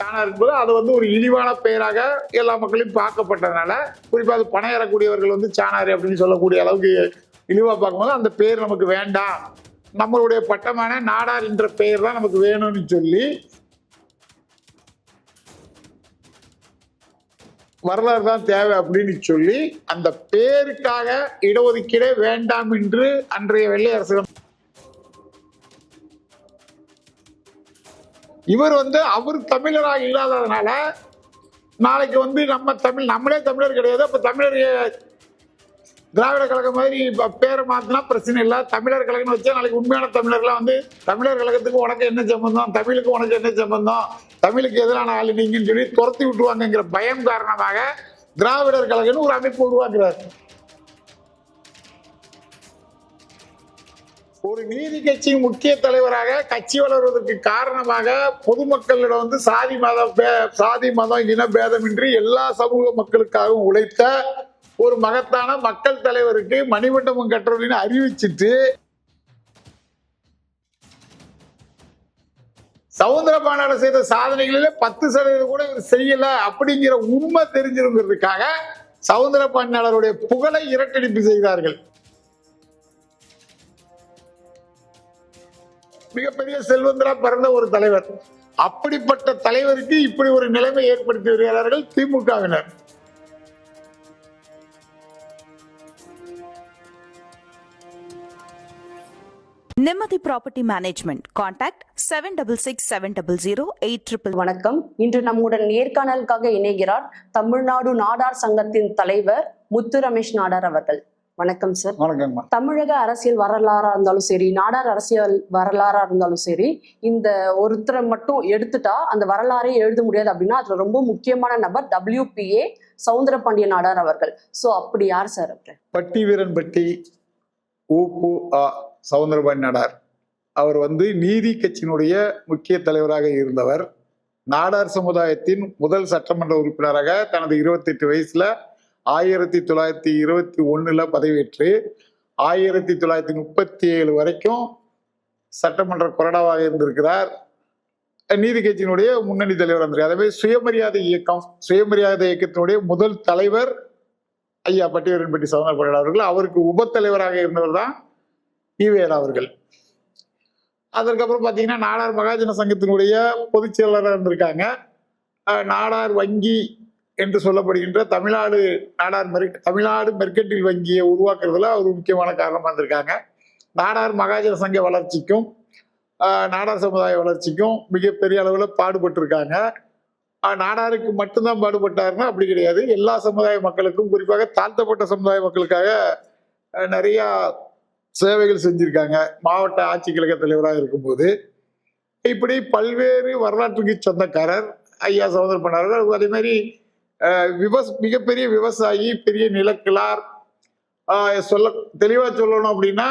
சாணா இருக்கும்போது அது வந்து ஒரு இழிவான பெயராக எல்லா மக்களையும் பார்க்கப்பட்டதுனால குறிப்பாக அது பணம் ஏறக்கூடியவர்கள் வந்து சாணாரி அப்படின்னு சொல்லக்கூடிய அளவுக்கு இழிவாக பார்க்கும்போது அந்த பேர் நமக்கு வேண்டாம். நம்மளுடைய பட்டமான நாடார் என்ற பெயர் தான் நமக்கு வேணும்னு சொல்லி வரலாறு தான் தேவை அப்படின்னு சொல்லி அந்த பேருக்காக இடஒதுக்கீடே வேண்டாம் என்று அன்றைய வெள்ளை இவர் வந்து அவர் தமிழராக இல்லாததுனால நாளைக்கு வந்து நம்ம தமிழ் நம்மளே தமிழர் கிடையாது. அப்போ தமிழர் திராவிட கழகம் மாதிரி பேரை மாற்றினா பிரச்சனை இல்லை. தமிழர் கழகம்னு வச்சா நாளைக்கு உண்மையான தமிழர்லாம் வந்து தமிழர் கழகத்துக்கு உனக்கு என்ன சம்பந்தம்? தமிழுக்கு உனக்கு என்ன சம்பந்தம்? தமிழுக்கு எதிரான ஆளு நீங்கன்னு சொல்லி துரத்தி விட்டுருவாங்கங்கிற பயம் காரணமாக திராவிடர் கழகம்னு ஒரு அமைப்பு உருவாக்குறாரு. ஒரு நீதி கட்சியின் முக்கிய தலைவராக கட்சி வளர்வதற்கு காரணமாக பொதுமக்களிடம் வந்து சாதி மத பே- சாதி மதம் இன பேதமின்றி எல்லா சமூக மக்களுக்காகவும் உழைத்த ஒரு மகத்தான மக்கள் தலைவருக்கு மணிமண்டபம் கட்டுறதுன்னு அறிவிச்சிட்டு சவுந்தர பாண்டாளர் செய்த சாதனைகளில் பத்து சதவீதம் கூட இவர் செய்யல அப்படிங்கிற உண்மை தெரிஞ்சிருங்கிறதுக்காக சவுந்தர பாண்டியாளருடைய புகழை இரட்டடிப்பு செய்தார்கள். மிகப்பெரிய செல்வந்தரா பிறந்த ஒரு தலைவர். அப்படிப்பட்ட தலைவருக்கு இப்படி ஒரு நிலைமை ஏற்படுத்தி வருகிறார்கள் திமுகவினர். Nimmathi property management. Contact seven double six seven double zero eight triple வணக்கம். இன்று நம்முடன் நேர்காணலுக்காக இணைகிறார் தமிழ்நாடு நாடார் சங்கத்தின் தலைவர் முத்து ரமேஷ் நாடார் அவர்கள். வணக்கம் சார் வணக்கங்கம்மா தமிழக அரசியல் வரலாறா இருந்தாலும் சரி நாடார் அரசியல் வரலாறா இருந்தாலும் சரி இந்த ஒருத்தரை மட்டும் எடுத்துட்டா அந்த வரலாறே எழுத முடியாது அப்படின்னா அதுல ரொம்ப முக்கியமான நபர் டபிள்யூபிஏ சவுந்தர பாண்டிய நாடார் அவர்கள். சோ அப்படி யார் சார் பட்டி வீரன் பட்டி ஊப்பு ஆ சவுந்தரபாணி நாடார். அவர் வந்து நீதி கட்சியினுடைய முக்கிய தலைவராக இருந்தவர். நாடார் சமுதாயத்தின் முதல் சட்டமன்ற உறுப்பினராக தனது இருபத்தெட்டு வயசுல ஆயிரத்தி தொள்ளாயிரத்தி இருபத்தி ஒண்ணுல பதவியேற்று ஆயிரத்தி தொள்ளாயிரத்தி முப்பத்தி ஏழு வரைக்கும் சட்டமன்ற கொறடாவாக இருந்திருக்கிறார். நீதி கட்சியினுடைய முன்னணி தலைவர் வந்திருக்கார் அதே மாதிரி சுயமரியாதை இயக்கம் சுயமரியாதை இயக்கத்தினுடைய முதல் தலைவர் ஐயா பட்டியரன்பட்டி சவுந்தரபாண்டியன் அவர்கள் அவருக்கு உப தலைவராக இருந்தவர் தான் ஈவேரா அவர்கள். அதற்கப்புறம் பார்த்தீங்கன்னா நாடார் மகாஜன சங்கத்தினுடைய பொதுச் செயலாளராக இருந்திருக்காங்க. நாடார் வங்கி என்று சொல்லப்படுகின்ற தமிழ்நாடு நாடார் மெர் தமிழ்நாடு மெர்கண்டில் வங்கியை உருவாக்குறதுல ஒரு முக்கியமான காரணமாக இருந்திருக்காங்க. நாடார் மகாஜன சங்க வளர்ச்சிக்கும் நாடார் சமுதாய வளர்ச்சிக்கும் மிகப்பெரிய அளவில் பாடுபட்டிருக்காங்க. நாடாருக்கு மட்டும்தான் பாடுபட்டாருன்னா அப்படி கிடையாது. எல்லா சமுதாய மக்களுக்கும் குறிப்பாக தாழ்த்தப்பட்ட சமுதாய மக்களுக்காக நிறையா சேவைகள் செஞ்சுருக்காங்க. மாவட்ட ஆட்சி கழக தலைவராக இருக்கும்போது. இப்படி பல்வேறு வரலாற்றுக்கு சொந்தக்காரர் ஐயா சகோதர பண்ணார்கள் அதே மாதிரி விவஸ் மிகப்பெரிய விவசாயி பெரிய நிலக்கிழார் சொல்ல தெளிவா சொல்லணும் அப்படின்னா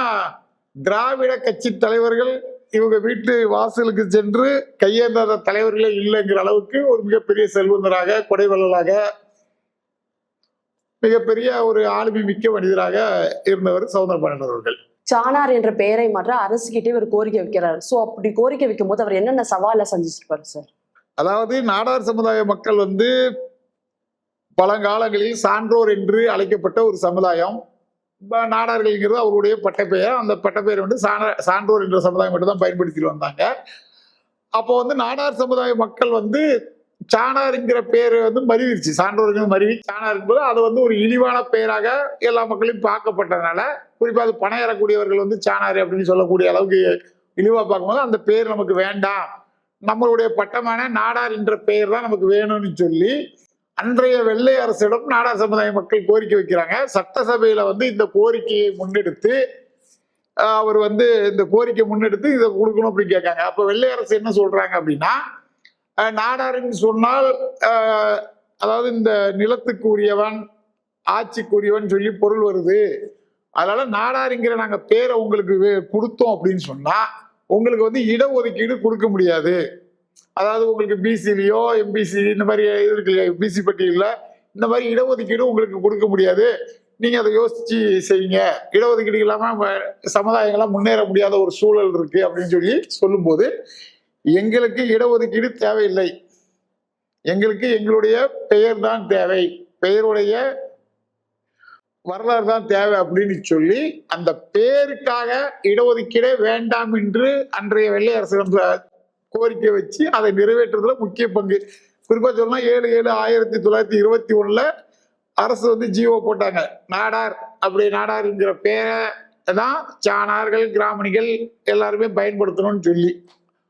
திராவிட கட்சி தலைவர்கள் இவங்க வீட்டு வாசலுக்கு சென்று கையேந்தாத தலைவர்களே இல்லைங்கிற அளவுக்கு ஒரு மிகப்பெரிய செல்வந்தராக கொடைவள்ளலாக மிகப்பெரிய ஒரு ஆளுமை மிக்க மனிதராக இருந்தவர் சவுந்தரபாண்டியன் அவர்கள். சாணார் என்ற பெயரை மாற்ற அரசுகிட்டே ஒரு கோரிக்கை வைக்கிறார். சோ அப்படி கோரிக்கை வைக்கும் போது அவர் என்னென்ன சவாலை சந்திச்சிருப்பாரு சார் அதாவது நாடார் சமுதாய மக்கள் வந்து பழங்காலங்களில் சான்றோர் என்று அழைக்கப்பட்ட ஒரு சமுதாயம். நாடார்கள்ங்கிறது அவருடைய பட்டப்பெயர். அந்த பட்டப்பெயர் வந்து சான சான்றோர் என்ற சமுதாயம் மட்டும் தான் பயன்படுத்திட்டு வந்தாங்க. அப்போ வந்து நாடார் சமுதாய மக்கள் வந்து சாணாருங்கிற பேரை வந்து மருவிருச்சு சான்றோர்கள் மருவி சாணார் போது அது வந்து ஒரு இழிவான பெயராக எல்லா மக்களையும் பார்க்கப்பட்டதுனால குறிப்பாக அது பணம் ஏறக்கூடியவர்கள் வந்து சாணாரு அப்படின்னு சொல்லக்கூடிய அளவுக்கு இழிவாக பார்க்கும்போது அந்த பேர் நமக்கு வேண்டாம். நம்மளுடைய பட்டமான நாடார் என்ற பெயர் தான் நமக்கு வேணும்னு சொல்லி அன்றைய வெள்ளை அரசிடம் நாடா சமுதாய மக்கள் கோரிக்கை வைக்கிறாங்க. சட்டசபையில வந்து இந்த கோரிக்கையை முன்னெடுத்து அவர் வந்து இந்த கோரிக்கை முன்னெடுத்து இதை கொடுக்கணும் அப்படின்னு கேட்காங்க. அப்ப வெள்ளை அரசு என்ன சொல்றாங்க அப்படின்னா நாடாரின்னு சொன்னால் அதாவது இந்த நிலத்துக்கு உரியவன் ஆட்சிக்கு உரியவன் சொல்லி பொருள் வருது. அதனால நாடாருங்கிற நாங்கள் பேரை உங்களுக்கு வே- கொடுத்தோம் அப்படின்னு சொன்னா உங்களுக்கு வந்து இடஒதுக்கீடு கொடுக்க முடியாது. அதாவது உங்களுக்கு பிசிலையோ எம்பிசி இந்த மாதிரி இது இருக்கு இல்லையா? பிசி பட்டியலில் இந்த மாதிரி இடஒதுக்கீடு உங்களுக்கு கொடுக்க முடியாது. நீங்க அதை யோசிச்சு செய்யுங்க. இடஒதுக்கீடு இல்லாம சமுதாயங்களாம் முன்னேற முடியாத ஒரு சூழல் இருக்கு அப்படின்னு சொல்லி சொல்லும்போது எங்களுக்கு இடஒதுக்கீடு தேவையில்லை. எங்களுக்கு எங்களுடைய பெயர் தான் தேவை. பெயருடைய வரலாறு தான் தேவை அப்படின்னு சொல்லி அந்த பேருக்காக இடஒதுக்கீடே வேண்டாம் என்று அன்றைய வெள்ளை அரசு கோரிக்கை வச்சு அதை நிறைவேற்றுறதுல முக்கிய பங்கு. குறிப்பாக சொன்னா ஏழு ஏழு ஆயிரத்தி தொள்ளாயிரத்தி இருபத்தி ஒண்ணுல அரசு வந்து ஜிஓ போட்டாங்க. நாடார் அப்படி நாடார்ங்கிற பேரை தான் சாணார்கள் கிராமணிகள் எல்லாருமே பயன்படுத்தணும்னு சொல்லி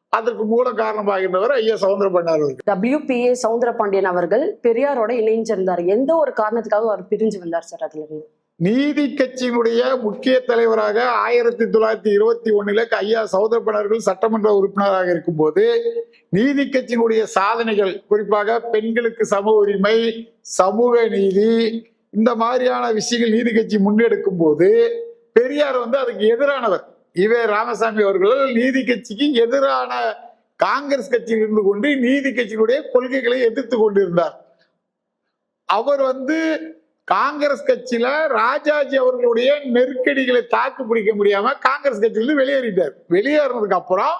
அதற்கு மூல காரணமாகின்றவர் ஐயா சவுந்தர பண்ணார் அவர்கள் சவுந்தர பாண்டியன் அவர்கள் பெரியாரோட இணைஞ்சிருந்தார். எந்த ஒரு காரணத்துக்காக அவர் பிரிஞ்சு வந்தார் சார் அதுல இருந்து. நீதி கட்சியினுடைய முக்கிய தலைவராக ஆயிரத்தி தொள்ளாயிரத்தி இருபத்தி ஒன்றில் ஐயா சௌதரப்பனர்கள் சட்டமன்ற உறுப்பினராக இருக்கும்போது நீதி கட்சியினுடைய சாதனைகள் குறிப்பாக பெண்களுக்கு சம உரிமை சமூக நீதி இந்த மாதிரியான விஷயங்கள் நீதி கட்சி முன்னெடுக்கும் போது பெரியார் வந்து அதுக்கு எதிரானவர். இவே ராமசாமி அவர்கள் நீதி கட்சிக்கு எதிரான காங்கிரஸ் கட்சியில் இருந்து கொண்டு நீதி கட்சியினுடைய கொள்கைகளை எதிர்த்து கொண்டிருந்தார். அவர் வந்து காங்கிரஸ் கட்சியில ராஜாஜி அவர்களுடைய நெருக்கடிகளை தாக்கு பிடிக்க முடியாம காங்கிரஸ் கட்சியிலிருந்து வெளியேறிட்டார். வெளியேறினதுக்கு அப்புறம்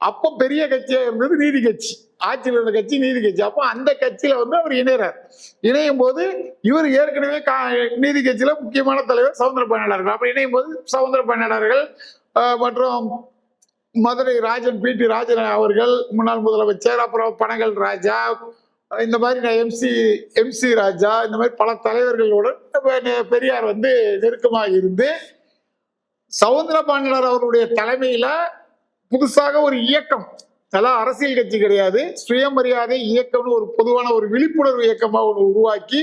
அப்ப பெரிய கட்சியா இருந்தது நீதி கட்சி. ஆட்சியில் இருந்த கட்சி நீதி கட்சி. அப்போ அந்த கட்சியில வந்து அவர் இணையறார். இணையும் போது இவர் ஏற்கனவே கா- நீதி கட்சியில முக்கியமான தலைவர் சவுந்தர பயனாளர்கள் அப்ப இணையும் போது சவுந்தர பயனாளர்கள் மற்றும் மதுரை ராஜன் பி டி ராஜன் அவர்கள் முன்னாள் முதலமைச்சர் அப்புறம் பனகல் ராஜா இந்த மாதிரி நான் எம்சி எம்சி ராஜா இந்த மாதிரி பல தலைவர்களுடன் பெ- பெரியார் வந்து நெருக்கமாக இருந்து சவுந்தர பாண்டியர் அவருடைய தலைமையில புதுசாக ஒரு இயக்கம் அதெல்லாம் அரசியல் கட்சி கிடையாது சுயமரியாதை இயக்கம்னு ஒரு பொதுவான ஒரு விழிப்புணர்வு இயக்கமாக ஒன்று உருவாக்கி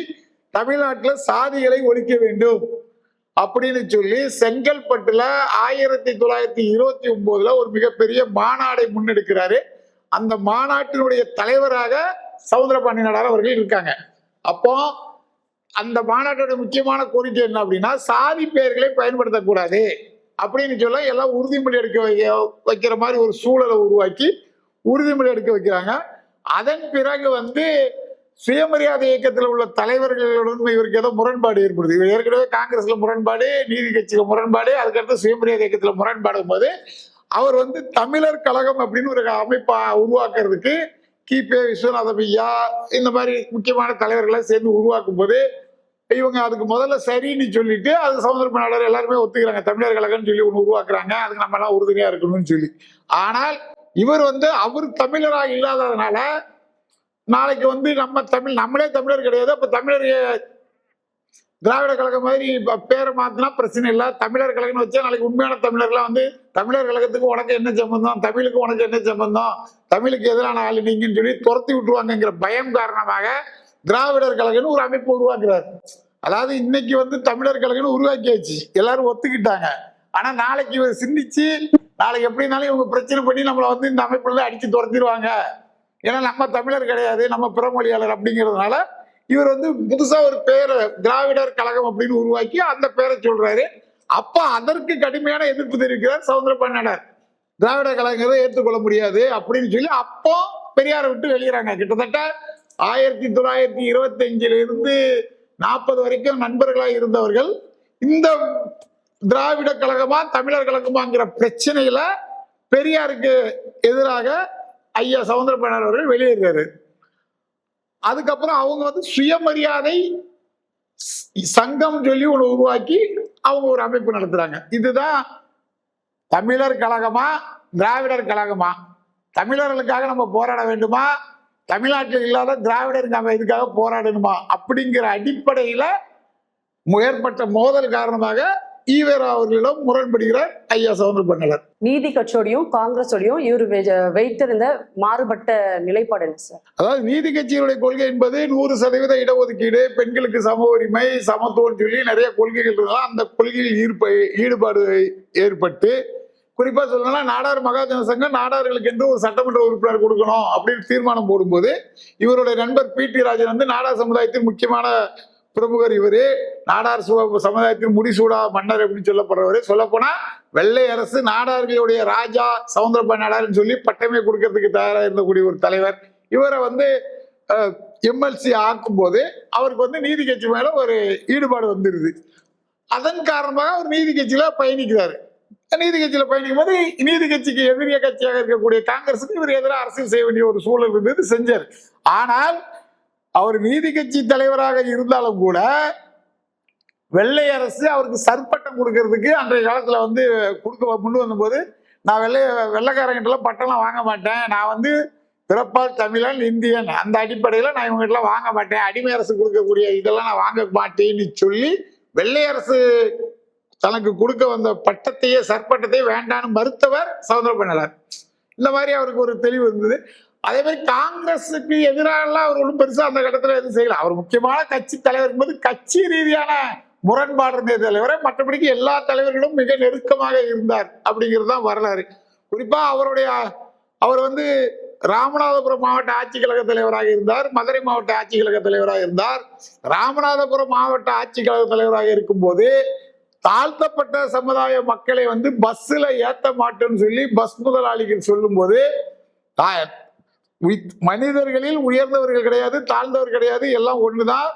தமிழ்நாட்டில் சாதிகளை ஒழிக்க வேண்டும் அப்படின்னு சொல்லி செங்கல்பட்டுல ஆயிரத்தி தொள்ளாயிரத்தி இருபத்தி ஒன்பதுல ஒரு மிகப்பெரிய மாநாடை முன்னெடுக்கிறாரு. அந்த மாநாட்டினுடைய தலைவராக சவுந்தரபாண்டி நாடார் அவர்கள் இருக்காங்க. அப்போ அந்த மாநாட்டோட முக்கியமான கோரிக்கை என்ன அப்படின்னா சாதி பெயர்களை பயன்படுத்தக்கூடாது. அப்படின்னு சொல்ல எல்லாம் உறுதிமொழி எடுக்க வைக்க- வைக்கிற மாதிரி ஒரு சூழலை உருவாக்கி உறுதிமொழி எடுக்க வைக்கிறாங்க. அதன் பிறகு வந்து சுயமரியாதை இயக்கத்தில் உள்ள தலைவர்களுடன் இவருக்கு ஏதோ முரண்பாடு ஏற்படுது. இவர் ஏற்கனவே காங்கிரஸ்ல முரண்பாடு நீதி கட்சியில முரண்பாடு அதுக்கடுத்து சுயமரியாதை இயக்கத்தில் முரண்பாடும் போது அவர் வந்து தமிழர் கழகம் அப்படின்னு ஒரு அமைப்பா உருவாக்குறதுக்கு கிபே விஸ்வநாதம் ஐயா இந்த மாதிரி முக்கியமான தலைவர்களை சேர்ந்து உருவாக்கும் போது இவங்க அதுக்கு முதல்ல சரின்னு சொல்லிட்டு அது சமுதிர எல்லாருமே ஒத்துக்கிறாங்க. தமிழர் கழகம்னு சொல்லி ஒன்று உருவாக்குறாங்க. அதுக்கு நம்ம எல்லாம் உறுதுணையா இருக்கணும்னு சொல்லி. ஆனால் இவர் வந்து அவர் தமிழராக இல்லாததுனால நாளைக்கு வந்து நம்ம தமிழ் நம்மளே தமிழர் கிடையாது. அப்ப தமிழர் திராவிட கழகம் மாதிரி இப்போ பேரை மாத்தினா பிரச்சனை இல்லை. தமிழர் கழகம்னு வச்சா நாளைக்கு உண்மையான தமிழர்லாம் வந்து தமிழர் கழகத்துக்கு உனக்கு என்ன சம்பந்தம்? தமிழுக்கு உனக்கு என்ன சம்பந்தம்? தமிழுக்கு எதிரான ஆள் நீங்கன்னு சொல்லி துரத்தி விட்டுருவாங்கங்கிற பயம் காரணமாக திராவிடர் கழகம்னு ஒரு அமைப்பு உருவாக்குறாரு. அதாவது இன்னைக்கு வந்து தமிழர் கழகம்னு உருவாக்கியாச்சு. எல்லாரும் ஒத்துக்கிட்டாங்க. ஆனா நாளைக்கு இவர் சிந்திச்சு நாளைக்கு எப்படினாலும் இவங்க பிரச்சனை பண்ணி நம்மளை வந்து இந்த அமைப்புல அடிச்சு துரத்திடுவாங்க. ஏன்னா நம்ம தமிழர் கிடையாது நம்ம பிறமொழியாளர் அப்படிங்கிறதுனால இவர் வந்து புதுசா ஒரு பேரை திராவிடர் கழகம் அப்படின்னு உருவாக்கி அந்த பேரை சொல்றாரு. அப்ப அதற்கு கடுமையான எதிர்ப்பு தெரிவிக்கிறார் சவுந்தர பண்ணனர் திராவிட கழகங்களை ஏற்றுக்கொள்ள முடியாது அப்படின்னு சொல்லி அப்போ பெரியாரை விட்டு வெளியிறாங்க. கிட்டத்தட்ட ஆயிரத்தி தொள்ளாயிரத்தி இருபத்தி அஞ்சுல இருந்து நாற்பது வரைக்கும் நண்பர்களாக இருந்தவர்கள் இந்த திராவிட கழகமா தமிழர் கழகமாங்கிற பிரச்சனையில பெரியாருக்கு எதிராக ஐயா சவுந்தர பயனார் அவர்கள் வெளியேறாரு அதுக்கப்புறம் அவங்க வந்து சுயமரியாதை சங்கம் சொல்லி ஒன்று உருவாக்கி அவங்க ஒரு அமைப்பு நடத்துறாங்க. இதுதான் தமிழர் கழகமா திராவிடர் கழகமா? தமிழர்களுக்காக நம்ம போராட வேண்டுமா? தமிழ்நாட்டில் இல்லாத திராவிடர் நம்ம இதுக்காக போராடணுமா? அப்படிங்கிற அடிப்படையில் ஏற்பட்ட மோதல் காரணமாக ஈவேரா அவர்களிடம் முரண்படுகிறார் ஐயா சவுந்தர பண்ணலர். நீதி கட்சியோடையும் காங்கிரஸோடையும் இவர் வைத்திருந்த மாறுபட்ட நிலைப்பாடு என்ன சார்? அதாவது நீதி கட்சியினுடைய கொள்கை என்பது நூறு சதவீத இடஒதுக்கீடு பெண்களுக்கு சம உரிமை சமத்துவம் சொல்லி நிறைய கொள்கைகள் இருந்தாலும் அந்த கொள்கையில் ஈர்ப்ப ஈடுபாடு ஏற்பட்டு குறிப்பா சொல்லணும்னா நாடார் மகாஜன சங்கம் நாடார்களுக்கு என்று ஒரு சட்டமன்ற உறுப்பினர் கொடுக்கணும் அப்படின்னு தீர்மானம் போடும்போது இவருடைய நண்பர் பி டி ராஜன் வந்து நாடார் சமுதாயத்தின் முக்கியமான பிரமுகர் இவரு நாடார் சமுதாயத்தின் முடிசூடா மன்னர் அப்படின்னு சொல்லப்படுறவரு. சொல்லப்போனா வெள்ளை அரசு நாடார்களுடைய ராஜா சவுந்தரப்பா நாடார்னு சொல்லி பட்டமே கொடுக்கறதுக்கு தயாராக இருந்தக்கூடிய ஒரு தலைவர். இவரை வந்து எம்எல்சி ஆக்கும்போது அவருக்கு வந்து நீதி கட்சி மேல ஒரு ஈடுபாடு வந்துருது. அதன் காரணமாக அவர் நீதி கட்சியில பயணிக்கிறாரு. நீதி கட்சியில பயணிக்கும் போது நீதி கட்சிக்கு எதிரிய கட்சியாக இருக்கக்கூடிய காங்கிரஸுக்கு இவர் எதிராக அரசியல் செய்ய வேண்டிய ஒரு சூழல் இருந்தது செஞ்சார். ஆனால் அவர் நீதி கட்சி தலைவராக இருந்தாலும் கூட வெள்ளை அரசு அவருக்கு சற்பட்டம் கொடுக்கறதுக்கு அன்றைய காலத்தில் வந்து கொடுக்க முன் வந்தபோது நான் வெள்ளை வெள்ளைக்காரங்கிட்டலாம் பட்டம்லாம் வாங்க மாட்டேன். நான் வந்து பிறப்பால் தமிழன் இந்தியன் அந்த அடிப்படையில் நான் இவங்ககிட்ட வாங்க மாட்டேன். அடிமை அரசு கொடுக்கக்கூடிய இதெல்லாம் நான் வாங்க மாட்டேன்னு சொல்லி வெள்ளை அரசு தனக்கு கொடுக்க வந்த பட்டத்தையே சற்பட்டத்தையே வேண்டான்னு மறுத்தவர் சவுந்தர பண்ணலார் இந்த மாதிரி அவருக்கு ஒரு தெளிவு இருந்தது. அதே மாதிரி காங்கிரஸுக்கு எதிராகலாம் அவர் ஒன்றும் பெருசாக அந்த கட்டத்தில் எதுவும் செய்யல. அவர் முக்கியமான கட்சி தலைவர் போது கட்சி ரீதியான முரண்பாடு இருந்தே தவிர மற்றபடிக்கு எல்லா தலைவர்களும் மிக நெருக்கமாக இருந்தார் அப்படிங்கிறது தான் வரலாறு. குறிப்பாக அவருடைய அவர் வந்து ராமநாதபுரம் மாவட்ட ஆட்சி கழக தலைவராக இருந்தார் மதுரை மாவட்ட ஆட்சி கழக தலைவராக இருந்தார். ராமநாதபுரம் மாவட்ட ஆட்சி கழக தலைவராக இருக்கும்போது தாழ்த்தப்பட்ட சமுதாய மக்களை வந்து பஸ்ஸில் ஏற்ற மாட்டேன்னு சொல்லி பஸ் முதலாளிகள் சொல்லும்போது மனிதர்களில் உயர்ந்தவர்கள் கிடையாது தாழ்ந்தவர் கிடையாது எல்லாம் ஒண்ணுதான்.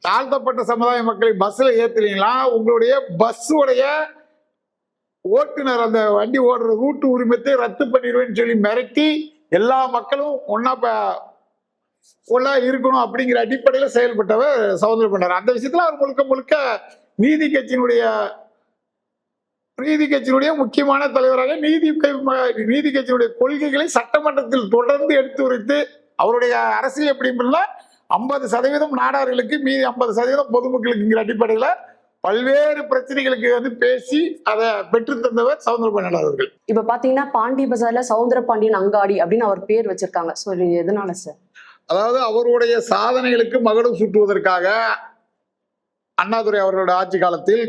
தாழ்த்தப்பட்ட சமுதாய மக்களை பஸ்ல ஏத்துறீங்களா? உங்களுடைய பஸ்ஸுடைய ஓட்டுநர் அந்த வண்டி ஓடுற ரூட்டு உரிமத்தை ரத்து பண்ணிடுவேன்னு சொல்லி மிரட்டி எல்லா மக்களும் ஒன்னா ப- இருக்கணும் அப்படிங்கிற அடிப்படையில் செயல்பட்டவர் சவுந்தர பண்ணார் அந்த விஷயத்துல அவர் முழுக்க முழுக்க நீதி கட்சியினுடைய நீதி கட்சியினுடைய முக்கியமான தலைவராக நீதி நீதி கட்சியினுடைய கொள்கைகளை சட்டமன்றத்தில் தொடர்ந்து எடுத்து உரைத்து அவருடைய அரசியல் எப்படின்னா ஐம்பது சதவீதம் நாடார்களுக்கு மீதி ஐம்பது சதவீதம் பொதுமக்களுக்குங்கிற அடிப்படையில பல்வேறு பிரச்சனைகளுக்கு வந்து பேசி அதை பெற்று தந்தவர் சவுந்தர பண்ணார் அவர்கள். இப்ப பாத்தீங்கன்னா பாண்டி பஜார்ல சவுந்தர பாண்டியன் அங்காடி அப்படின்னு அவர் பேர் வச்சிருக்காங்க. இது எதனால சார் அதாவது அவருடைய சாதனைகளுக்கு மகுடம் சூட்டுவதற்காக அண்ணாதுரை அவர்களோட ஆட்சி காலத்தில்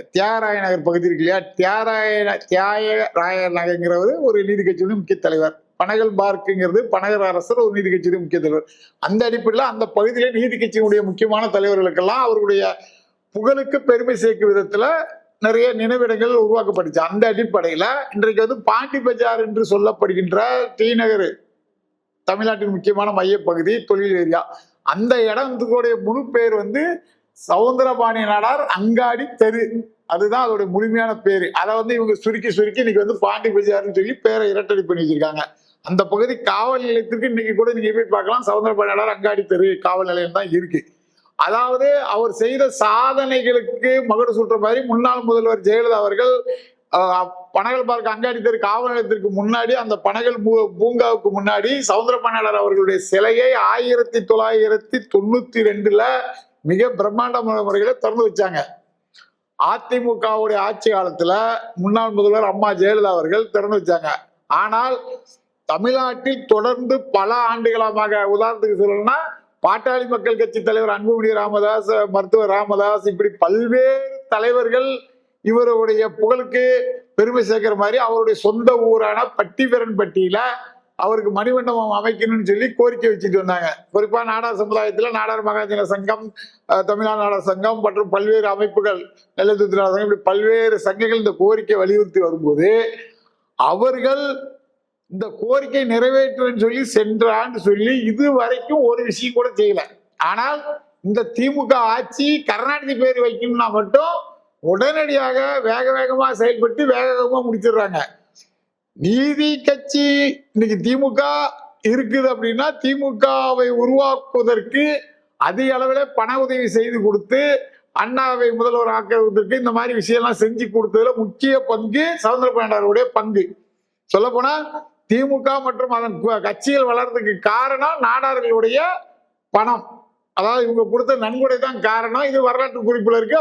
தியாகராய நகர் பகுதி இருக்கு இல்லையா? தியாகராய தியாகராய நகர்ங்கிறவர் ஒரு நீதி கட்சியுடைய முக்கிய தலைவர். பனகல் பார்க்குங்கிறது பனகர் அரசர் ஒரு நீதி கட்சியுடைய முக்கிய தலைவர். அந்த அடிப்படையில் அந்த பகுதியில நீதி கட்சியினுடைய முக்கியமான தலைவர்களுக்கெல்லாம் அவருடைய புகழுக்கு பெருமை சேர்க்கும் விதத்துல நிறைய நினைவிடங்கள் உருவாக்கப்பட்டுச்சு. அந்த அடிப்படையில இன்றைக்கு வந்து பாண்டி பஜார் என்று சொல்லப்படுகின்ற டி நகர் தமிழ்நாட்டின் முக்கியமான மையப்பகுதி தொழில் ஏரியா. அந்த இடத்துக்குடைய முழு பேர் வந்து சவுந்தரபாணி நாடார் அங்காடி தெரு. அதுதான் அதோட முழுமையான பேரு. அதை வந்து இவங்க சுருக்கி சுருக்கி இன்னைக்கு வந்து பாண்டி பஜார்னு சொல்லி பேரை இரட்டடி பண்ணி வச்சிருக்காங்க. அந்த பகுதி காவல் நிலையத்திற்கு இன்னைக்கு கூட நீங்க போய் பார்க்கலாம். சவுந்தரபாணி நாடார் அங்காடி தெரு காவல் நிலையம் தான் இருக்கு. அதாவது அவர் செய்த சாதனைகளுக்கு மகடு சுற்ற மாதிரி முன்னாள் முதல்வர் ஜெயலலிதா அவர்கள் பனகல் பார்க் அங்காடி தெரு காவல் நிலையத்திற்கு முன்னாடி அந்த பனகல் பூ- பூங்காவுக்கு முன்னாடி சவுந்தர பணியாளர் அவர்களுடைய சிலையை ஆயிரத்தி தொள்ளாயிரத்தி தொண்ணூத்தி ரெண்டுல மிக பிரம்மாண்டமான முறைகளை திறந்து வச்சாங்க. அதிமுகவுடைய ஆட்சி காலத்துல முன்னாள் முதல்வர் அம்மா ஜெயலலிதா அவர்கள் திறந்து வச்சாங்க. ஆனால் தமிழ்நாட்டில் தொடர்ந்து பல ஆண்டுகளமாக உதாரணத்துக்கு சொல்லணும்னா பாட்டாளி மக்கள் கட்சி தலைவர் அன்புமணி ராமதாஸ் மருத்துவர் ராமதாஸ் இப்படி பல்வேறு தலைவர்கள் இவருடைய புகழுக்கு பெருமை சேர்க்கிற மாதிரி அவருடைய சொந்த ஊரான பட்டிவரன்பட்டியில அவருக்கு மணிமண்டபம் அமைக்கணும்னு சொல்லி கோரிக்கை வச்சுட்டு வந்தாங்க. குறிப்பாக நாடார் சமுதாயத்தில் நாடார் மகாஜன சங்கம் தமிழ்நாடு நாடார் சங்கம் மற்றும் பல்வேறு அமைப்புகள் நெல்லத்தூத்து நாடார் சங்கம் இப்படி பல்வேறு சங்கங்கள் இந்த கோரிக்கை வலியுறுத்தி வரும்போது அவர்கள் இந்த கோரிக்கை நிறைவேற்றுன்னு சொல்லி சென்ற ஆண்டு சொல்லி இது வரைக்கும் ஒரு விஷயம் கூட செய்யல. ஆனால் இந்த திமுக ஆட்சி கருணாநிதி பேர் வைக்கணும்னா மட்டும் உடனடியாக வேக வேகமாக செயல்பட்டு வேக வேகமாக முடிச்சிடுறாங்க. நீதி கட்சி இன்னைக்கு திமுக இருக்குது அப்படின்னா திமுகவை உருவாக்குவதற்கு அதிக அளவில் பண உதவி செய்து கொடுத்து அண்ணாவை முதல்வர் ஆக்கிறதுக்கு இந்த மாதிரி விஷயம்லாம் செஞ்சு கொடுத்ததுல முக்கிய பங்கு சவுந்தர பாண்டாருடைய பங்கு. சொல்ல போனா திமுக மற்றும் அதன் கட்சிகள் வளர்றதுக்கு காரணம் நாடார்களுடைய பணம். அதாவது இவங்க கொடுத்த நன்கொடை தான் காரணம். இது வரலாற்று குறிப்பில் இருக்கு.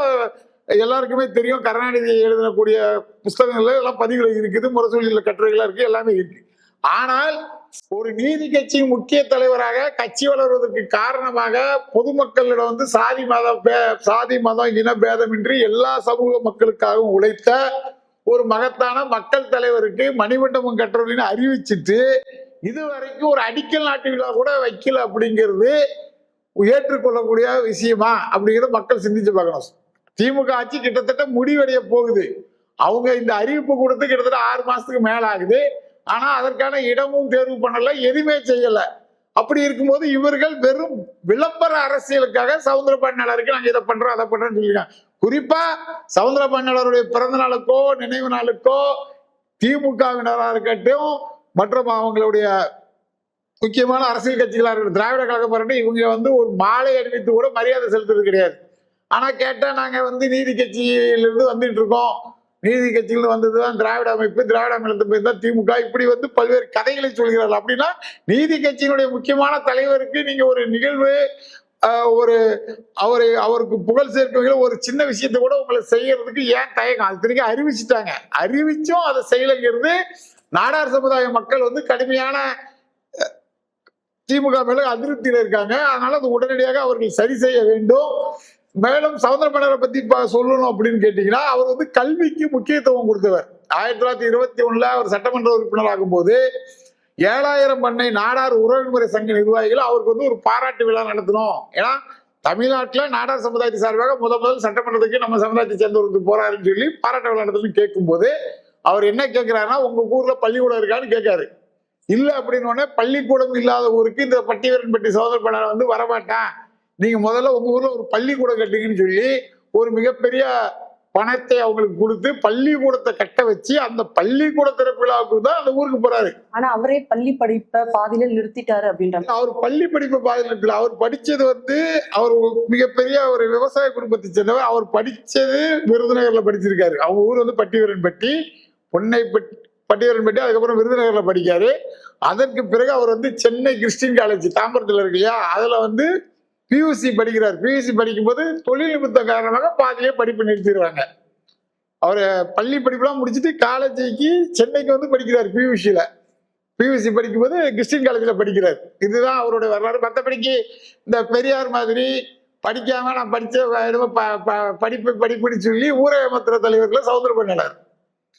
எல்லாருக்குமே தெரியும். கருணாநிதி எழுதக்கூடிய புஸ்தகங்கள்ல எல்லாம் பதிவுகள் இருக்குது. முரசொலியில் கட்டுரைகளா இருக்கு. எல்லாமே இருக்கு. ஆனால் ஒரு நீதி கட்சியின் முக்கிய தலைவராக கட்சி வளர்வதற்கு காரணமாக பொதுமக்களிடம் வந்து சாதி மத பே- சாதி மதம் இன பேதமின்றி எல்லா சமூக மக்களுக்காகவும் உழைத்த ஒரு மகத்தான மக்கள் தலைவருக்கு மணிமண்டபம் கட்டுறதுன்னு அறிவிச்சிட்டு இது வரைக்கும் ஒரு அடிக்கல் நாட்டு விழா கூட வைக்கல அப்படிங்கிறது ஏற்றுக்கொள்ளக்கூடிய விஷயமா அப்படிங்கிறத மக்கள் சிந்திச்சு பார்க்கணும். திமுக ஆட்சி கிட்டத்தட்ட முடிவடைய போகுது. அவங்க இந்த அறிவிப்பு கொடுத்து கிட்டத்தட்ட ஆறு மாசத்துக்கு மேல ஆகுது ஆனா அதற்கான இடமும் தேர்வு பண்ணல எதுவுமே செய்யல. அப்படி இருக்கும்போது இவர்கள் வெறும் விளம்பர அரசியலுக்காக சவுந்தர பண்ணலருக்கு நாங்க இதை பண்றோம் அதை பண்றோம்னு சொல்லியிருக்காங்க. குறிப்பா சவுந்தரபாண்டியனருடைய பிறந்த நாளுக்கோ நினைவு நாளுக்கோ திமுகவினராக இருக்கட்டும் மற்றும் அவங்களுடைய முக்கியமான அரசியல் கட்சிகளாக இருக்கட்டும் திராவிட கழக இருக்கட்டும் இவங்க வந்து ஒரு மாலை அணிவித்து கூட மரியாதை செலுத்துறது கிடையாது. ஆனால் கேட்டால் நாங்கள் வந்து நீதி கட்சியிலிருந்து வந்துட்டு இருக்கோம். நீதி கட்சியிலிருந்து வந்ததுதான் திராவிட அமைப்பு திராவிட அமைப்பு தான் திமுக இப்படி வந்து பல்வேறு கதைகளை சொல்கிறார்கள். அப்படின்னா நீதி கட்சியினுடைய முக்கியமான தலைவருக்கு நீங்கள் ஒரு நிகழ்வு ஒரு அவரை அவருக்கு புகழ் சேர்க்கவங்கள ஒரு சின்ன விஷயத்தை கூட உங்களை செய்யறதுக்கு ஏன் தயக்கம்? அது திரும்பி அறிவிச்சிட்டாங்க. அறிவிச்சும் அதை செய்யலைங்கிறது நாடார் சமுதாய மக்கள் வந்து கடுமையான திமுக மேல அதிருப்தியில இருக்காங்க. அதனால அது உடனடியாக அவர்கள் சரி செய்ய வேண்டும். மேலும் சவுந்தரமேனரை பத்தி சொல்லணும் அப்படின்னு கேட்டீங்கன்னா அவர் வந்து கல்விக்கு முக்கியத்துவம் கொடுத்தவர். ஆயிரத்தி தொள்ளாயிரத்தி இருபத்தி ஒண்ணுல அவர் சட்டமன்ற உறுப்பினர் ஆகும்போது ஏழாயிரம் பண்ணை நாடார் உறவுமுறை சங்க நிர்வாகிகள் அவருக்கு வந்து ஒரு பாராட்டு விழா நடத்தணும் ஏன்னா தமிழ்நாட்டில் நாடார் சமுதாயத்தை சார்பாக முத முதல் சட்டமன்றத்துக்கு நம்ம சமுதாயத்தை சேர்ந்தவருக்கு போறாருன்னு சொல்லி பாராட்டு விழா நடத்தணும்னு கேட்கும்போது அவர் என்ன கேட்கிறாருன்னா உங்க ஊர்ல பள்ளிக்கூடம் இருக்கான்னு கேட்காரு. இல்லை அப்படின்னு உடனே பள்ளிக்கூடம் இல்லாத ஊருக்கு இந்த பட்டிவரன்பட்டி சோதர பண்ண வந்து வரமாட்டான். நீங்க முதல்ல உங்க ஊர்ல ஒரு பள்ளிக்கூடம் கட்டுங்கன்னு சொல்லி ஒரு மிகப்பெரிய பணத்தை அவங்களுக்கு கொடுத்து பள்ளிக்கூடத்தை கட்ட வச்சு அந்த பள்ளிக்கூட திறப்பு விழாவுக்கு தான் அந்த ஊருக்கு போறாரு. ஆனா அவரே பள்ளி படிப்பை பாதியில நிறுத்திட்டாரு அப்படின்ற அவர் பள்ளி படிப்பு பாதியில் அவர் படிச்சது வந்து அவர் மிகப்பெரிய ஒரு விவசாய குடும்பத்தை சேர்ந்தவர். அவர் படிச்சது விருதுநகர்ல படிச்சிருக்காரு. அவங்க ஊர் வந்து பட்டிவரன்பட்டி பொன்னை பட்டிவரன்பட்டி அதுக்கப்புறம் விருதுநகர்ல படிக்காரு. அதற்கு பிறகு அவர் வந்து சென்னை கிறிஸ்டின் காலேஜ் தாம்பரத்துல இருக்கு இல்லையா? அதுல வந்து பியூசி படிக்கிறார். பியூசி படிக்கும்போது தொழில்நுட்ப காரணமாக பாதியிலே படிப்பு நிறுத்திடுவாங்க. அவர் பள்ளி படிப்புலாம் முடிச்சுட்டு காலேஜுக்கு சென்னைக்கு வந்து படிக்கிறார் பியூசியில் பியூசி படிக்கும்போது கிறிஸ்டின் காலேஜில் படிக்கிறார். இதுதான் அவருடைய வரலாறு. மற்றபடிக்கு இந்த பெரியார் மாதிரி படிக்காம நான் படித்த ப- ப- படிப்பு படிப்புன்னு சொல்லி ஊரக மத்திர தலைவர்களை சவுந்தர பண்ணினார்.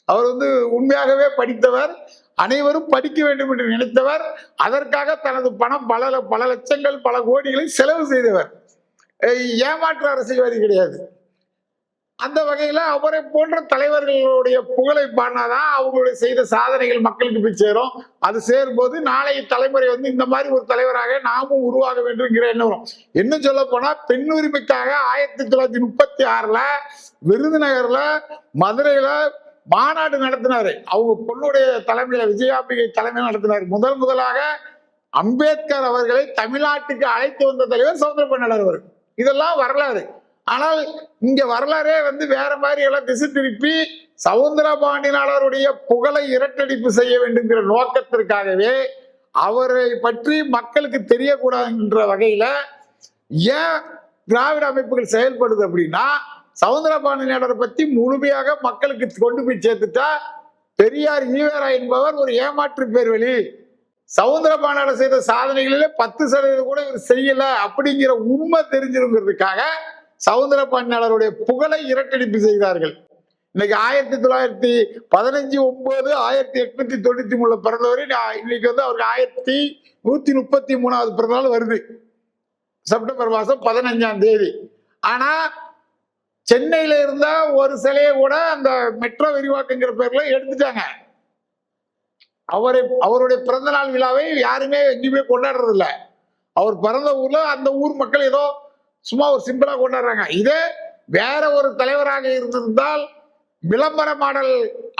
அவர் வந்து உண்மையாகவே படித்தவர் அனைவரும் படிக்க வேண்டும் என்று நினைத்தவர். அதற்காக தனது பணம் பல பல லட்சங்கள் பல கோடிகளை செலவு செய்தவர். ஏமாற்று அரசியல்வாதி கிடையாது. அந்த வகையில் அவரை போன்ற தலைவர்களுடைய புகழை பாடினாதான் அவங்களுடைய செய்த சாதனைகள் மக்களுக்கு போய் சேரும். அது சேரும்போது நாளைய தலைமுறை வந்து இந்த மாதிரி ஒரு தலைவராக நாமும் உருவாக வேண்டும்ங்கிற எண்ணம் வரும். இன்னும் சொல்ல போனா பெண் உரிமைக்காக ஆயிரத்தி தொள்ளாயிரத்தி முப்பத்தி ஆறுல விருதுநகர்ல மதுரையில மாநாடு நடத்தினார். அவங்க பொண்ணுடைய தலைமையில விஜயாம்பிகை தலைமையில் நடத்தினார். முதல் முதலாக அம்பேத்கர் அவர்களை தமிழ்நாட்டுக்கு அழைத்து வந்த தலைவர் சவுந்தர பண்ணலர் அவர் இதெல்லாம் வரலாறு. ஆனால் இங்க வரலாறே வந்து வேற மாதிரி எல்லாம் திசை திருப்பி சவுந்தர பாண்டியனாளருடைய புகழை இரட்டடிப்பு செய்ய வேண்டுங்கிற நோக்கத்திற்காகவே அவரை பற்றி மக்களுக்கு தெரியக்கூடாதுன்ற வகையில ஏன் திராவிட அமைப்புகள் செயல்படுது அப்படின்னா சவுந்தரபாண்டியனாளரை பத்தி முழுமையாக மக்களுக்கு கொண்டு போய் சேர்த்துட்டா பெரியார் ஈவேரா என்பவர் ஒரு ஏமாற்று பேர்வழி. சவுந்தரபாண்டியனார் செய்த சாதனைகளிலே பத்து சதவீதம் கூட இவர் செய்யல அப்படிங்கிற உண்மை தெரிஞ்சிருங்கிறதுக்காக சவுந்தரபாண்டியனாளருடைய புகழை இரட்டடிப்பு செய்தார்கள். இன்னைக்கு ஆயிரத்தி தொள்ளாயிரத்தி பதினஞ்சு ஒன்பது ஆயிரத்தி எட்நூத்தி தொண்ணூத்தி மூணுல பிறந்தவரை இன்னைக்கு வந்து அவருக்கு ஆயிரத்தி நூத்தி முப்பத்தி மூணாவது பிறந்தநாள் வருது. செப்டம்பர் மாசம் பதினஞ்சாம் தேதி. ஆனா சென்னையில இருந்த ஒரு சிலையை கூட அந்த மெட்ரோ விரிவாக்கங்கிற பேர்ல எடுத்துட்டாங்க. அவரை அவருடைய பிறந்த நாள் விழாவை யாருமே எங்கேயுமே கொண்டாடுறது இல்ல அவர் பிறந்த ஊர்ல அந்த ஊர் மக்கள் ஏதோ சும்மா ஒரு சிம்பிளா கொண்டாடுறாங்க. இதே வேற ஒரு தலைவராக இருந்திருந்தால் விளம்பர மாடல்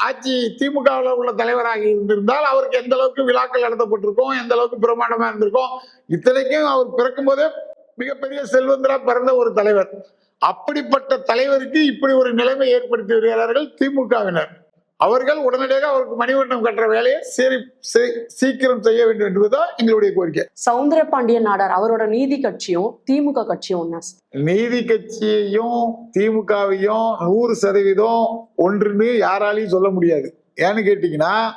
ஆட்சி திமுகவில் உள்ள தலைவராக இருந்திருந்தால் அவருக்கு எந்த அளவுக்கு விழாக்கள் நடத்தப்பட்டிருக்கும் எந்த அளவுக்கு பிரமாண்டமா இருந்திருக்கும் இத்தனைக்கும் அவர் பிறக்கும் போதே மிகப்பெரிய செல்வந்தரா பிறந்த ஒரு தலைவர். அப்படிப்பட்ட தலைவருக்கு இப்படி ஒரு நிலைமை ஏற்படுத்தி வருகிறார்கள் திமுகவினர். அவர்கள் உடனடியாக அவருக்கு மணிமண்டபம் கட்டுற வேலையை சரி சீ- சீக்கிரம் செய்ய வேண்டும் என்பதுதான் எங்களுடைய கோரிக்கை. சவுந்தர பாண்டியன் நாடார் அவரோட நீதி கட்சியும் திமுக கட்சியும் நீதி கட்சியையும் திமுகவையும் நூறு சதவீதம் ஒன்றுன்னு யாராலையும் சொல்ல முடியாது. ஏன்னு கேட்டீங்கன்னா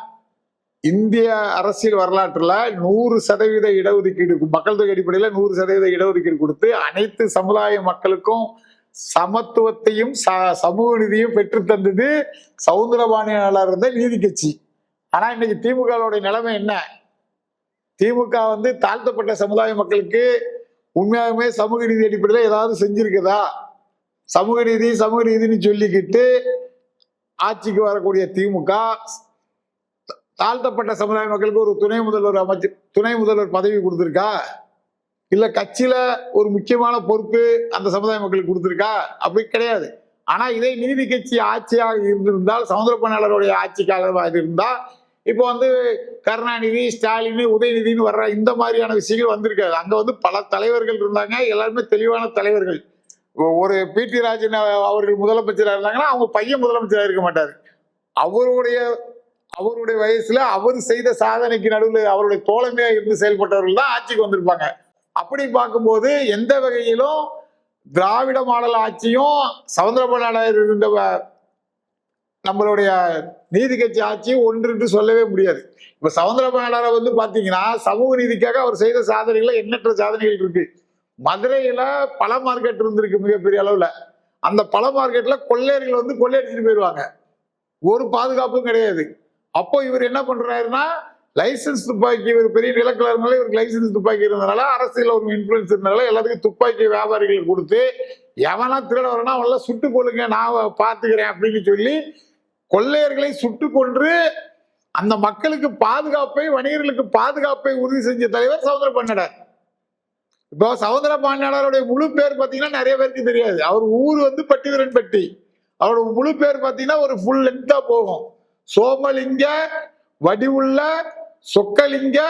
இந்திய அரசியல் வரலாற்றுல நூறு சதவீத இடஒதுக்கீடு மக்கள் தொகை அடிப்படையில் நூறு சதவீத இடஒதுக்கீடு கொடுத்து அனைத்து சமுதாய மக்களுக்கும் சமத்துவத்தையும் ச- சமூக நீதியும் பெற்று தந்தது சவுந்தரபாணியாளர் இருந்த நீதி கட்சி. ஆனா இன்னைக்கு திமுகவுடைய நிலைமை என்ன? திமுக வந்து தாழ்த்தப்பட்ட சமுதாய மக்களுக்கு உண்மையாகவே சமூக நீதி அடிப்படையில் ஏதாவது செஞ்சிருக்குதா? சமூக நீதி சமூக நீதினு சொல்லிக்கிட்டு ஆட்சிக்கு வரக்கூடிய திமுக தாழ்த்தப்பட்ட சமுதாய மக்களுக்கு ஒரு துணை முதல்வர் அமைச்சர் துணை முதல்வர் பதவி கொடுத்துருக்கா? இல்ல கட்சியில ஒரு முக்கியமான பொறுப்பு அந்த சமுதாய மக்களுக்கு கொடுத்துருக்கா? அப்படி கிடையாது. ஆனா இதே நீதி கட்சி ஆட்சியாக இருந்திருந்தால் சமுதிரப்பனாளருடைய ஆட்சி காலமாக இருந்தா இப்போ வந்து கருணாநிதி ஸ்டாலின் உதயநிதினு வர்ற இந்த மாதிரியான விஷயங்கள் வந்திருக்காது. அங்க வந்து பல தலைவர்கள் இருந்தாங்க. எல்லாருமே தெளிவான தலைவர்கள். ஒரு பி டி ராஜன் அவர்கள் முதலமைச்சராக இருந்தாங்கன்னா அவங்க பையன் முதலமைச்சராக இருக்க மாட்டார். அவருடைய அவருடைய வயசுல அவர் செய்த சாதனைக்கு நடுவில் அவருடைய தோழமையாக இருந்து செயல்பட்டவர்கள் தான் ஆட்சிக்கு வந்திருப்பாங்க. பார்க்கும்போது எந்த வகையிலும் திராவிட மாடல் ஆட்சியும் சவுந்தரபாண்டியர் இருந்த வ- நம்மளுடைய நீதி கட்சி ஆட்சியும் ஒன்று என்று சொல்லவே முடியாது. இப்ப சவுந்தரபாண்டியரை வந்து பாத்தீங்கன்னா சமூக நீதிக்காக அவர் செய்த சாதனைகள்ல எண்ணற்ற சாதனைகள் இருக்கு. மதுரையில பழ மார்க்கெட் இருந்திருக்கு மிகப்பெரிய அளவுல. அந்த பழ மார்க்கெட்ல கொள்ளையர்கள் வந்து கொள்ளையடிச்சிட்டு போயிடுவாங்க ஒரு பாதுகாப்பும் கிடையாது. அப்போ இவர் என்ன பண்றாருன்னா லைசன்ஸ் துப்பாக்கி ஒரு பெரிய நிலக்கலர்னால இவருக்கு லைசன்ஸ் துப்பாக்கி இருந்தனால அரசியல் ஒரு இன்ஃப்ளூயன்ஸ் இருந்தனால எல்லாத்துக்கும் துப்பாக்கி வியாபாரிகளுக்கு கொடுத்து எவனா திருட வரனா அவங்கள சுட்டு கொள்ளுங்க நான் பார்த்துக்கிறேன் அப்படின்னு சொல்லி கொள்ளையர்களை சுட்டு கொன்று அந்த மக்களுக்கு பாதுகாப்பை வணிகர்களுக்கு பாதுகாப்பை உறுதி செஞ்ச தலைவர் சவுந்தர பண்ணடார் இப்போ சவுந்தர பாண்டியாளருடைய முழு பேர் பார்த்தீங்கன்னா நிறைய பேருக்கு தெரியாது. அவர் ஊர் வந்து பட்டிவரன்பட்டி அவரோட முழு பேர் பார்த்தீங்கன்னா ஒரு ஃபுல் லென்த்தாக போகும். சோமலிங்க வடிவுள்ள சொக்கலிங்க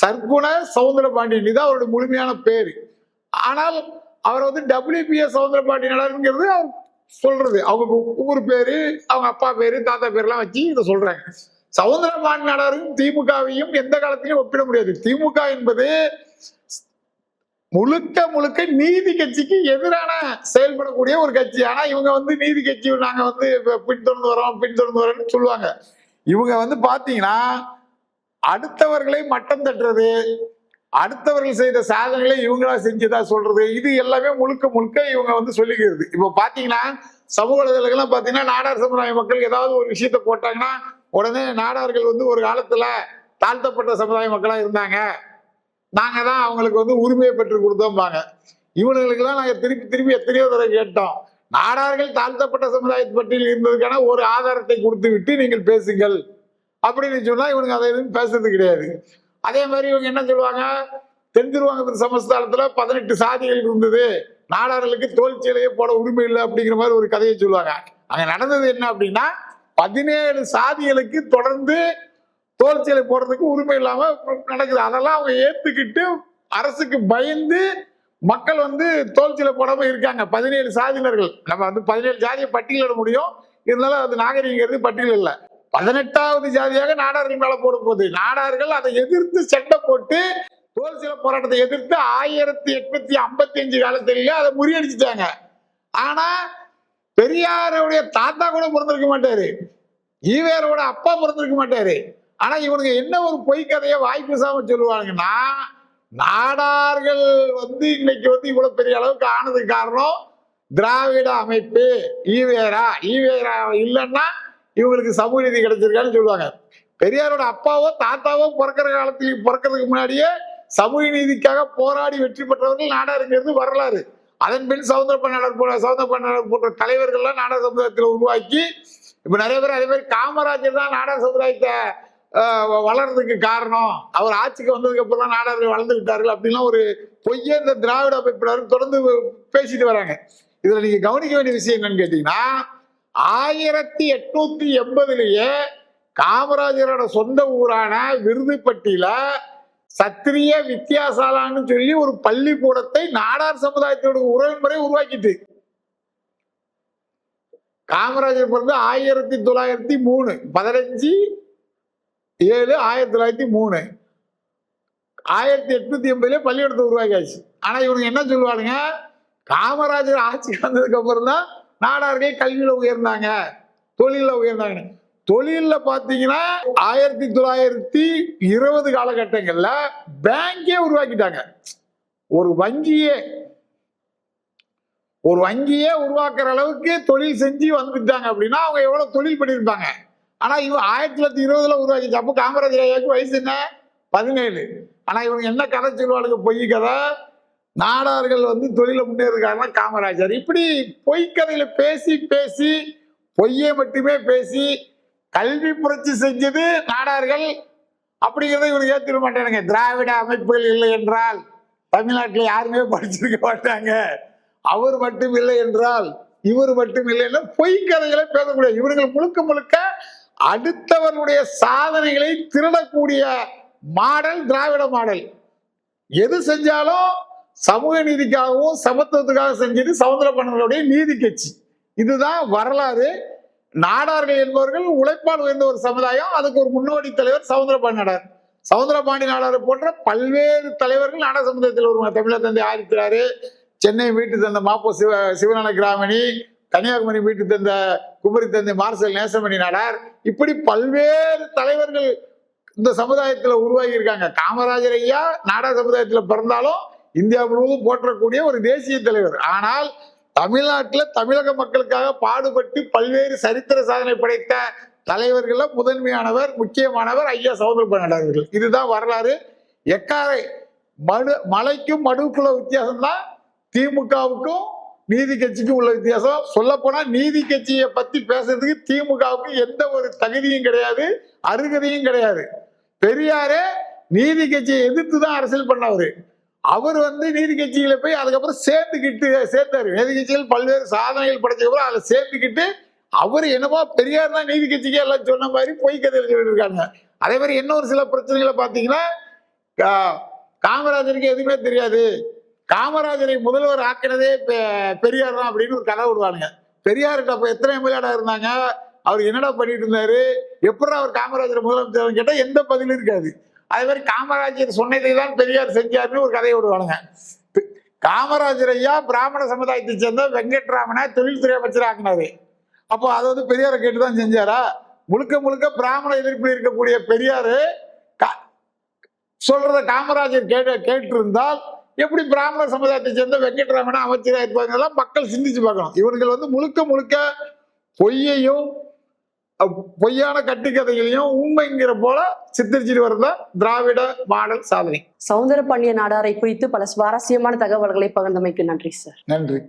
சர்க்குண சவுந்தர பாண்டியன் இது அவருடைய முழுமையான பேர். ஆனால் அவர் வந்து டபிள்யூபிஎஸ் சவுந்தர பாண்டியனாருங்கிறது அவர் சொல்றது. அவங்க ஊர் பேரு அவங்க அப்பா பேரு தாத்தா பேர்லாம் வச்சு இதை சொல்றாங்க. சவுந்தர பாண்டியனாரும் திமுகவையும் எந்த காலத்திலையும் ஒப்பிட முடியாது. திமுக என்பது முழுக்க முழுக்க நீதி கட்சிக்கு எதிரான செயல்படக்கூடிய ஒரு கட்சி. ஆனா இவங்க வந்து நீதி கட்சி நாங்க வந்து பின்தொடர்ந்து வரோம் பின்தொடர்ந்து வரோம்னு சொல்லுவாங்க. இவங்க வந்து பாத்தீங்கன்னா அடுத்தவர்களை மட்டம் தட்டுறது அடுத்தவர்கள் செய்த சாதனைகளை இவங்களா செஞ்சதா சொல்றது இது எல்லாமே முழுக்க முழுக்க இவங்க வந்து சொல்லிக்கிறது. இப்ப பாத்தீங்கன்னா சமூக வலைதளங்கள்லாம் பாத்தீங்கன்னா நாடார் சமுதாய மக்கள் ஏதாவது ஒரு விஷயத்த போட்டாங்கன்னா உடனே நாடார்கள் வந்து ஒரு காலத்துல தாழ்த்தப்பட்ட சமுதாய மக்களா இருந்தாங்க. நாங்க தான் அவங்களுக்கு வந்து உரிமையை பெற்று கொடுத்தோம்பாங்க. இவனுங்களுக்கெல்லாம் நாங்க திருப்பி திருப்பி எத்தனையோ தடவை கேட்டோம். நாடார்கள் தாழ்த்தப்பட்ட சமுதாயத்தை பற்றியில் இருந்ததுக்கான ஒரு ஆதாரத்தை கொடுத்து விட்டு நீங்கள் பேசுங்கள். அப்படின்னு சொன்னா இவனுக்கு அதை எதுவும் பேசுறது கிடையாது. அதே மாதிரி இவங்க என்ன சொல்லுவாங்க? தென் திருவாங்கத்தின் சமஸ்தானத்துல பதினெட்டு சாதிகள் இருந்தது. நாடார்களுக்கு தோல் சேலையே போட உரிமை இல்லை அப்படிங்கிற மாதிரி ஒரு கதையை சொல்லுவாங்க. அங்க நடந்தது என்ன அப்படின்னா பதினேழு சாதிகளுக்கு தொடர்ந்து தோல் சேலை போடுறதுக்கு உரிமை இல்லாம நடக்குது. அதெல்லாம் அவங்க ஏத்துக்கிட்டு அரசுக்கு பயந்து மக்கள் வந்து தோல் சேலை போடாம இருக்காங்க. பதினேழு சாதியினர்கள். நம்ம வந்து பதினேழு ஜாதியை பட்டியலிட முடியும். இருந்தாலும் அது நாகரிகங்கிறது பட்டியல் இல்லை. பதினெட்டாவது ஜாதியாக நாடார்கள் மேல போட போகுது. நாடார்கள் அதை எதிர்த்து சண்டை போட்டு தோல் சில போராட்டத்தை எதிர்த்து ஆயிரத்தி எட்நூத்தி ஐம்பத்தி அஞ்சு காலத்திலேயே அதை முறியடிச்சுட்டாங்க. ஆனா பெரியாருடைய தாத்தா கூட பிறந்திருக்க மாட்டாரு. ஈவேரோட அப்பா பிறந்திருக்க மாட்டாரு. ஆனா இவனுங்க என்ன ஒரு பொய் கதையை வாய் பேசாம சொல்லுவாங்கன்னா நாடார்கள் வந்து இன்னைக்கு வந்து இவ்வளவு பெரிய அளவுக்கு ஆனதுக்கு காரணம் திராவிட அமைப்பு ஈவேரா. ஈவேரா இல்லைன்னா இவங்களுக்கு சமூக நீதி கிடைச்சிருக்கான்னு சொல்லுவாங்க. பெரியாரோட அப்பாவோ தாத்தாவோ பிறக்கிற காலத்தில் பிறக்கிறதுக்கு முன்னாடியே சமூக நீதிக்காக போராடி வெற்றி பெற்றவர்கள் நாடாருங்கிறது வரலாறு. அதன் பின் சவுந்தர பண்ணாளர் போன்ற சவுந்தர பண்ணாளர் போன்ற தலைவர்கள்லாம் நாடார் சமுதாயத்தில் உருவாக்கி இப்போ நிறைய பேர் அதே மாதிரி காமராஜர் தான் நாடார் சமுதாயத்தை வளர்றதுக்கு காரணம். அவர் ஆட்சிக்கு வந்ததுக்கு அப்புறம் தான் நாடார்கள் வளர்ந்துக்கிட்டார்கள் அப்படின்லாம் ஒரு பொய்யே இந்த திராவிட அமைப்பினர் தொடர்ந்து பேசிட்டு வராங்க. இதில் நீங்கள் கவனிக்க வேண்டிய விஷயம் என்னன்னு கேட்டிங்கன்னா ஆயிரத்தி எட்நூத்தி எண்பதுலயே காமராஜரோட சொந்த ஊரான விருதுப்பட்டியில சத்திரிய வித்தியாசாலான்னு சொல்லி ஒரு பள்ளிக்கூடத்தை நாடார் சமுதாயத்தோட உறவின்முறை உருவாக்கிட்டு. காமராஜர் பிறந்து ஆயிரத்தி தொள்ளாயிரத்தி மூணு பதினஞ்சு ஏழு ஆயிரத்தி தொள்ளாயிரத்தி மூணு. ஆயிரத்தி எட்நூத்தி எண்பதுல பள்ளிக்கூடத்தை உருவாக்கியாச்சு. ஆனா இவனுக்கு என்ன சொல்லுவானுங்க? காமராஜர் ஆட்சிக்கு வந்ததுக்கு அப்புறம் தான் நாடார்கள் கல்வியில உயர்ந்தாங்க தொழில உயர்ந்தாங்க. தொழிலில் பார்த்தீங்கன்னா ஆயிரத்தி தொள்ளாயிரத்தி இருபது காலகட்டங்கள்ல பேங்கே உருவாக்கிட்டாங்க. ஒரு வங்கியே. ஒரு வங்கியே உருவாக்குற அளவுக்கு தொழில் செஞ்சு வந்துட்டாங்க அப்படின்னா அவங்க எவ்வளவு தொழில் பண்ணியிருப்பாங்க ஆனா இவன் ஆயிரத்தி தொள்ளாயிரத்தி இருபதுல உருவாக்கிச்சு. அப்போ காமராஜர் ஐயாவுக்கு வயசு என்ன? பதினேழு. ஆனா இவங்க என்ன கதை சொல்லுவாளுங்க? பொய் கதை நாடார்கள் வந்து தொழில முன்னேறுக்காரனா காமராஜர். இப்படி பொய்க்கதையில பேசி பேசி பொய்யை மட்டுமே பேசி கல்வி புரட்சி செஞ்சது நாடார்கள். அப்படிங்கிறத இவர் ஏற்றிட மாட்டானுங்க. திராவிட அமைப்புகள் இல்லை என்றால் தமிழ்நாட்டில் யாருமே படிச்சிருக்க மாட்டாங்க. அவர் மட்டும் இல்லை என்றால் இவர் மட்டும் இல்லைன்னா பொய் கதைகளை பேசக்கூடிய இவர்கள் முழுக்க முழுக்க அடுத்தவர்களுடைய சாதனைகளை திருடக்கூடிய மாடல் திராவிட மாடல். எது செஞ்சாலும் சமூக நீதிக்காகவும் சமத்துவத்துக்காக செஞ்சது சவுந்தரபாண்டியனுடைய நீதி கட்சி. இதுதான் வரலாறு. நாடார்கள் என்பவர்கள் உழைப்பால் உயர்ந்த ஒரு சமுதாயம். அதுக்கு ஒரு முன்னோடி தலைவர் சவுந்தரபாண்டி நாடார் சவுந்தரபாண்டி நாடார் போன்ற பல்வேறு தலைவர்கள் நாடா சமுதாயத்தில் வருவாங்க தமிழர் தந்தை ஆதிக்கிறாரு சென்னை வீட்டு தந்த மாப்போ சிவ சிவநல கிராமணி கன்னியாகுமரி வீட்டு தந்த குமரி தந்தை மார்சல் நேசமணி நாடார். இப்படி பல்வேறு தலைவர்கள் இந்த சமுதாயத்துல உருவாகி இருக்காங்க காமராஜர் ஐயா நாடா சமுதாயத்துல பிறந்தாலும் இந்தியா முழுவதும் போற்றக்கூடிய ஒரு தேசிய தலைவர். ஆனால் தமிழ்நாட்டில் தமிழக மக்களுக்காக பாடுபட்டு பல்வேறு சரித்திர சாதனை படைத்த தலைவர்கள முதன்மையானவர் முக்கியமானவர் ஐயா சகோதர பண்ணார்கள் இதுதான் வரலாறு. எக்காரை? மடு மலைக்கும் மடுவுக்குள்ள வித்தியாசம் தான் திமுகவுக்கும் நீதி கட்சிக்கும் உள்ள வித்தியாசம். சொல்ல போனா நீதி கட்சியை பத்தி பேசுறதுக்கு திமுகவுக்கு எந்த ஒரு தகுதியும் கிடையாது அருகதையும் கிடையாது. பெரியாரே நீதி கட்சியை எதிர்த்து தான் அரசியல் பண்ணவரு. அவர் வந்து நீதி கட்சியில போய் அதுக்கப்புறம் சேர்ந்துக்கிட்டு சேர்த்தாரு. நீதி கட்சியில் பல்வேறு சாதனைகள் படைச்சதுக்கப்புறம் அதில் சேர்ந்துக்கிட்டு அவர் என்னமோ பெரியார் தான் நீதி கட்சிக்கு எல்லாம் சொன்ன மாதிரி பொய் கதையில் சொல்லிட்டு இருக்காங்க. அதே மாதிரி இன்னொரு சில பிரச்சனைகளை பார்த்தீங்கன்னா காமராஜருக்கு எதுவுமே தெரியாது. காமராஜரை முதல்வர் ஆக்கினதே பெ- பெரியார் தான் அப்படின்னு ஒரு கதை விடுவானுங்க. பெரியார்கிட்ட அப்போ எத்தனை எம்எல்ஏடா இருந்தாங்க? அவர் என்னடா பண்ணிட்டு இருந்தாரு? எப்படி அவர் காமராஜர் முதலமைச்சர் கேட்டால் எந்த பதிலும் இருக்காது. அதே மாதிரி காமராஜர் சொன்னதை தான் பெரியார் செஞ்சார்னு ஒரு கதையை விடுவானுங்க. காமராஜர் ஐயா பிராமண சமுதாயத்தை சேர்ந்த வெங்கட்ராமனை தொழில்துறை அமைச்சர் அப்போ அதை வந்து பெரியாரை கேட்டு தான் செஞ்சாரா? முழுக்க முழுக்க பிராமண எதிர்ப்பில் இருக்கக்கூடிய பெரியாரு கா- சொல்றத காமராஜர் கேட்டு கேட்டிருந்தால் எப்படி பிராமண சமுதாயத்தை சேர்ந்த வெங்கட்ராமனை அமைச்சராக இருப்பாங்க மக்கள் சிந்திச்சு பார்க்கணும். இவர்கள் வந்து முழுக்க முழுக்க பொய்யையும் பொய்யான கட்டுக்கதைகளையும் உண்மைங்கிற போல சித்தரிச்சுட்டு வரத திராவிட மாடல் சாதனை. சவுந்தரபாண்டிய நாடாரை குறித்து பல சுவாரஸ்யமான தகவல்களை பகிர்ந்தமைக்கு நன்றி சார். நன்றி.